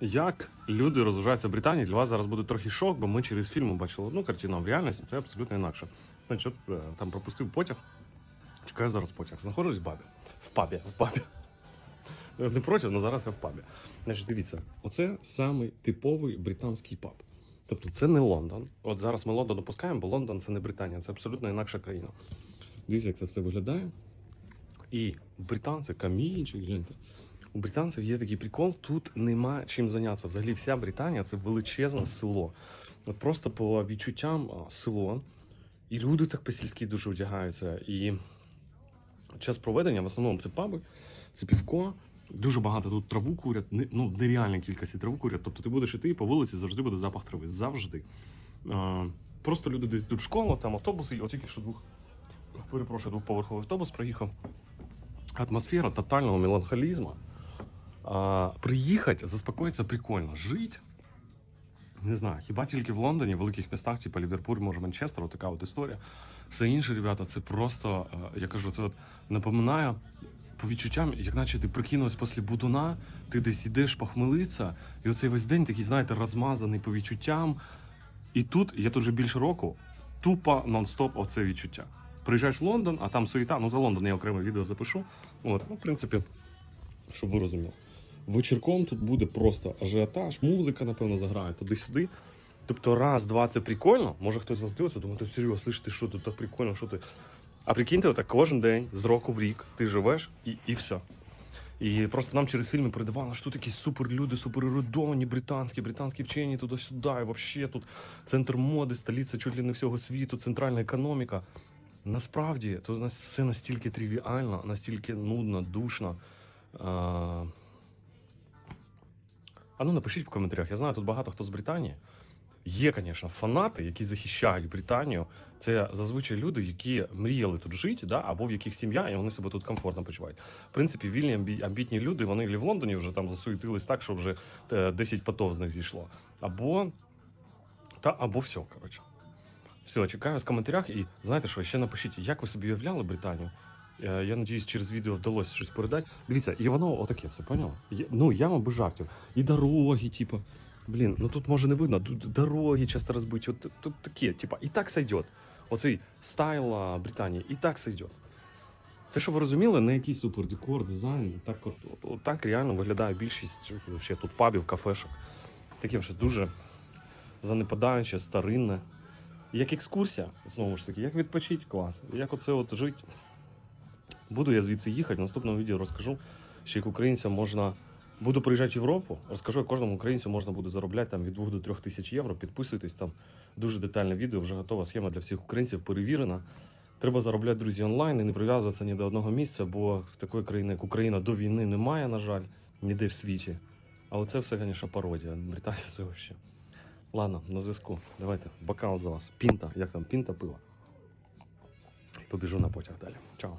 Як люди розважаються в Британії, для вас зараз буде трохи шок, бо ми через фільм бачили одну картину, а в реальності це абсолютно інакше. Значить, е, там пропустив потяг, чекаю зараз потяг. Знаходжусь в бабі. В пабі, в пабі. Е, Не проти, але зараз я в пабі. Значить, дивіться, оце самий типовий британський паб. Тобто це не Лондон. От зараз ми Лондон опускаємо, бо Лондон це не Британія, це абсолютно інакша країна. Дивіться, як це все виглядає. І британці, камінчик, гляньте. У британців є такий прикол, тут нема чим зайнятися. Взагалі, вся Британія це величезне село. От просто по відчуттям село. І люди так по-сільськи дуже одягаються. І час проведення в основному це паби, це півко. Дуже багато тут траву курять, ну нереальна кількість траву курять. Тобто ти будеш іти по вулиці завжди буде запах трави. Завжди. Просто люди десь йдуть в школу, там автобуси, і от тільки що двох, перепрошую, двохповерховий автобус проїхав. Атмосфера тотального меланхолізму. Приїхати, заспокоїтися прикольно. Жить. Не знаю, хіба тільки в Лондоні, в великих містах, типу Ліверпуль, може Манчестер, така от історія. Все інше, ребята, це просто, е, я кажу, це от напоминає по відчуттям, як наче ти прикинувся після будуна, ти десь ідеш похмелиться, і оцей весь день такий, знаєте, розмазаний по відчуттям. І тут, я тут вже більше року, тупо нон-стоп оце відчуття. Приїжджаєш в Лондон, а там суєта, ну за Лондон я окреме відео запишу. От, ну, в принципі, щоб ви розуміли. Вечірком тут буде просто ажіотаж, музика, напевно, заграє туди-сюди. Тобто, раз, два, це прикольно. Може хтось вас дивиться, думає, ти серйозно, слиш, що тут так прикольно, що ти. А прикиньте, отак кожен день, з року в рік, ти живеш і, і все. І просто нам через фільми передавали, що тут якісь супер люди, супер ерудовані, британські, британські вчені туди-сюди. І взагалі тут центр моди, столиця чуть ли не всього світу, центральна економіка. Насправді, то у нас все настільки тривіально, настільки нудно, душно. А, ну напишіть в коментарях. Я знаю, тут багато хто з Британії. Є, звісно, фанати, які захищають Британію. Це зазвичай люди, які мріяли тут жити, да, або в яких сім'я, і вони себе тут комфортно почувають. В принципі, вільні амбітні люди, вони в Лондоні вже там засуетились так, що вже е, 10 потов з них зійшло. Або та або все, коротше. Все, чекаю в коментарях. І знаєте що, ще напишіть, як ви собі уявляли Британію? Е, Я надіюсь, через відео вдалося щось передати. Дивіться, і воно отаке все, поняв? Ну, я вам без жартів. І дороги, типу. Блін, ну тут може не видно, тут дороги часто розбиті. От, тут таке, типа, і так сойдет. Оцей стайл Британії, і так сойдет. Це, щоб ви розуміли, не якийсь супер декор, дизайн. Так, от, от, от так реально виглядає більшість вообще, тут пабів, кафешок. Таке вже дуже занепадаюче, старинне. Як екскурсія, знову ж таки, як відпочить клас. Як оце от жити. Буду я звідси їхати. В наступному відео розкажу, що як українцям можна. Буду приїжджати в Європу, розкажу, як кожному українцю можна буде заробляти там від 2 до 3 тисяч євро. Підписуйтесь там дуже детальне відео, вже готова схема для всіх українців, перевірена. Треба заробляти, друзі, онлайн і не прив'язуватися ні до одного місця, бо такої країни, як Україна, до війни немає, на жаль, ніде в світі. Але це все, звісно, пародія. Британці це взагалі. Ладно, на зв'язку. Давайте, бокал за вас. Пінта. Як там? Пінта пиво. Побіжу на потяг далі. Чао.